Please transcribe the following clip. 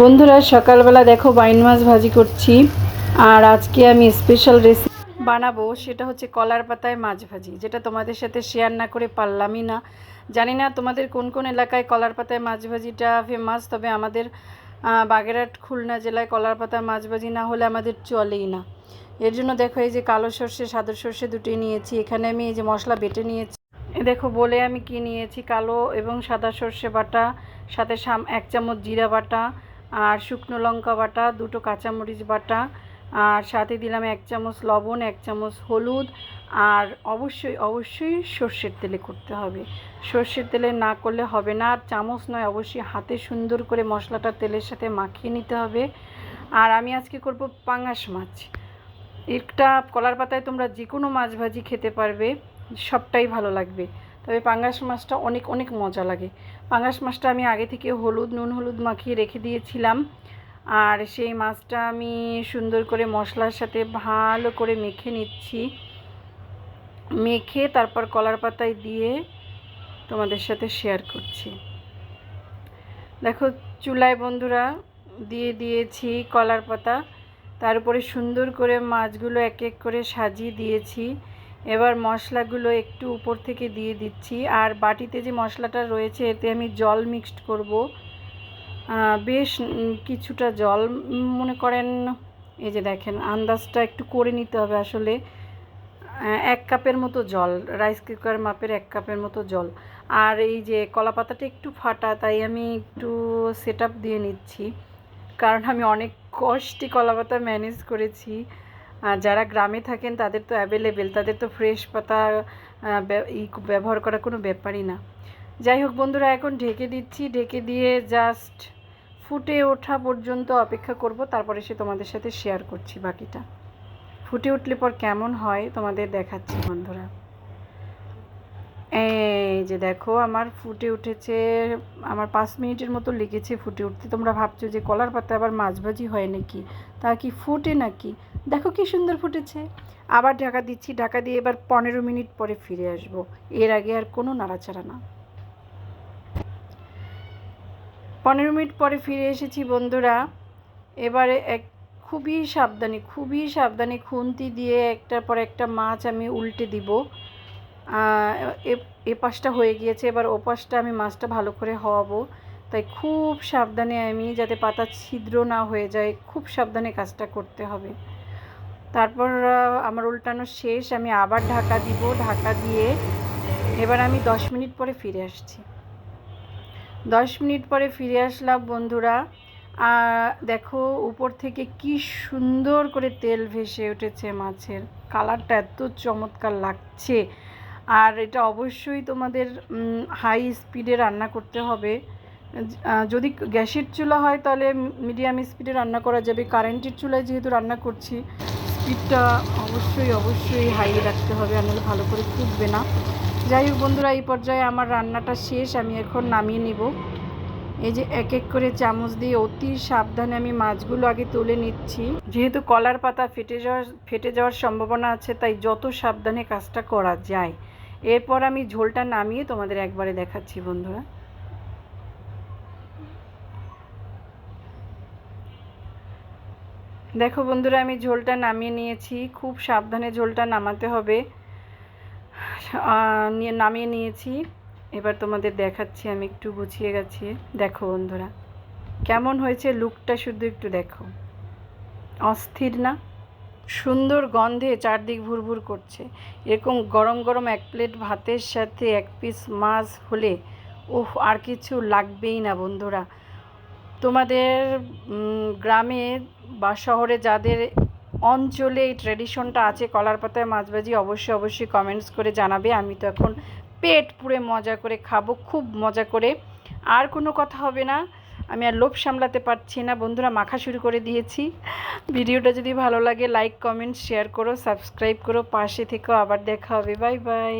বন্ধুরা, সকালবেলা দেখো বাইন মাছ ভাজি করছি, আর আজকে আমি স্পেশাল রেসিপি বানাবো, সেটা হচ্ছে কলার পাতায় মাছ ভাজি, যেটা তোমাদের সাথে শেয়ার না করে পারলামই না। জানি না তোমাদের কোন কোন এলাকায় কলার পাতায় মাছ ভাজিটা ফেমাস তবে আমাদের বাগেরহাট খুলনা জেলায় কলার পাতায় মাছ ভাজি না হলে আমাদের চলেই না। এর জন্য দেখো এই যে কালো সর্ষে, সাদা সর্ষে দুটি নিয়েছি, এখানে আমি এই যে মশলা বেটে নিয়েছি। দেখো, বলে আমি কি নিয়েছি, কালো এবং সাদা সর্ষে বাটা, সাথে সাম, এক চামচ জিরা বাটা আর শুকনো লঙ্কা বাটা, দুটো কাঁচামরিচ বাটা, আর সাথে দিলাম এক চামচ লবণ, এক চামচ হলুদ, আর অবশ্যই অবশ্যই সর্ষের তেলে করতে হবে। সর্ষের তেলে না করলে হবে না, আর চামচ নয়, অবশ্যই হাতে সুন্দর করে মশলাটা তেলের সাথে মাখিয়ে নিতে হবে। আর আমি আজকে করব পাঙাশ মাছ। একটা কলার পাতায় তোমরা যে কোনো মাছ ভাজি খেতে পারবে, সবটাই ভালো লাগবে। তবে পাঙ্গাস মাছটা অনেক অনেক মজা লাগে। পাঙ্গাস মাছটা আমি আগে থেকে হলুদ, নুন, হলুদ মাখিয়ে রেখে দিয়েছিলাম। আর সেই মাছটা আমি সুন্দর করে মশলার সাথে ভালো করে মেখে নিচ্ছি। মেখে তারপর কলার পাতায় দিয়ে তোমাদের সাথে শেয়ার করছি। দেখো, চুলায় বন্ধুরা, দিয়ে দিয়েছি কলার পাতা। তার উপরে সুন্দর করে মাছগুলো এক এক করে সাজিয়ে দিয়েছি। এবার মশলাগুলো একটু উপর থেকে দিয়ে দিচ্ছি। আর বাটিতে যে মশলাটা রয়েছে, এতে আমি জল মিক্সড করব। বেশ কিছুটা জল। মনে করেন, এই যে দেখেন, আন্দাজটা একটু করে নিতে হবে আসলে। এক কাপের মতো জল রাইস কুকার মাপের এক কাপের মতো জল। আর এই যে কলা পাতাটা একটু ফাটা, তাই আমি একটু সেট দিয়ে নিচ্ছি। কারণ আমি অনেক কষ্টে কলা পাতা ম্যানেজ করেছি। আর যারা গ্রামে থাকেন, তাদের তো অ্যাভেলেবেল তাদের তো ফ্রেশ পাতা ই ব্যবহার করা কোনো ব্যাপারই না। যাই হোক বন্ধুরা, এখন ঢেকে দিচ্ছি। ঢেকে দিয়ে জাস্ট ফুটে ওঠা পর্যন্ত অপেক্ষা করব। তারপরে সে তোমাদের সাথে শেয়ার করছি বাকিটা। ফুটে উঠলে পর কেমন হয় তোমাদের দেখাচ্ছি বন্ধুরা। এই যে দেখো, আমার ফুটে উঠেছে, আমার পাঁচ মিনিটের মতো লেগেছে ফুটে উঠতে। তোমরা ভাবছ যে কলার পাতা আবার মাছ ভাজি হয় নাকি? তা কি ফুটে নাকি? দেখো কি সুন্দর ফুটেছে। আবার ঢাকা দিচ্ছি, ঢাকা দিয়ে এবার পনেরো মিনিট পরে ফিরে আসব। এর আগে আর কোনো নাড়াচাড়া না। পনেরো মিনিট পরে ফিরে এসেছি বন্ধুরা। এবারে এক খুবই সাবধানে খুবই সাবধানে খুন্তি দিয়ে একটার পর একটা মাছ আমি উল্টে দিব। এ- পাশটা হয়ে গিয়েছে। এবার ও পাশটা আমি মাছটা ভালো করে হওয়াবো। তাই খুব সাবধানে আমি যাতে পাতা ছিদ্র না হয়ে যায়, খুব সাবধানে কাজটা করতে হবে। তারপর আমার উল্টানো শেষ। আমি আবার ঢাকা দিব। ঢাকা দিয়ে এবার আমি দশ মিনিট পরে ফিরে আসছি। দশ মিনিট পরে ফিরে আসলাম, বন্ধুরা। দেখো উপর থেকে কি সুন্দর করে তেল ভেসে উঠেছে মাছের। কালারটা এত চমৎকার লাগছে। আর এটা অবশ্যই তোমাদের হাই স্পিডে রান্না করতে হবে। যদি গ্যাসের চুলা হয় তাহলে মিডিয়াম স্পিডে রান্না করা যাবে। কারেন্টের চুলায় যেহেতু রান্না করছি স্পিডটা অবশ্যই অবশ্যই হাই রাখতে হবে, আর ভালো করে ফুটবে না। যাই হোক বন্ধুরা, এই পর্যায়ে আমার রান্নাটা শেষ, আমি এখন নামিয়ে নিব। এই যে এক এক করে চামচ দিয়ে অতি সাবধানে আমি মাছগুলো আগে তুলে নিচ্ছি। যেহেতু কলার পাতা ফেটে যাওয়ার ফেটে যাওয়ার সম্ভাবনা আছে, তাই যত সাবধানে কাজটা করা যায় এরপর আমি ঝোলটা নামিয়ে তোমাদের একবারে দেখাচ্ছি, বন্ধুরা। দেখো বন্ধুরা, আমি ঝোলটা নামিয়ে নিয়েছি। খুব সাবধানে ঝোলটা নামাতে হবে। নামিয়ে নিয়েছি। এবার তোমাদের দেখাচ্ছি, আমি একটু গুছিয়ে গেছি। দেখো বন্ধুরা, কেমন হয়েছে লুকটা শুধু একটু দেখো। অস্থির না? সুন্দর গন্ধে চারদিক ভুরভুর করছে। এরকম গরম গরম এক প্লেট ভাতের সাথে এক পিস মাছ হলে, উফ, আর কিছু লাগবেই না বন্ধুরা। তোমাদের গ্রামে বা শহরে যাদের অঞ্চলে এই ট্র্যাডিশনটা আছে, কলার পাতায় মাছ ভাজি, অবশ্যই অবশ্যই কমেন্টস করে জানাবে। আমি তো এখন পেট পুরে মজা করে খাব, খুব মজা করে। আর কোনো কথা হবে না। আমি আর লোভ সামলাতে পারছি না। বন্ধুরা, মাখা শুরু করে দিয়েছি। ভিডিওটা যদি ভালো লাগে লাইক কমেন্ট শেয়ার করো সাবস্ক্রাইব করো। পাশে থেকেও আবার দেখা হবে। Bye bye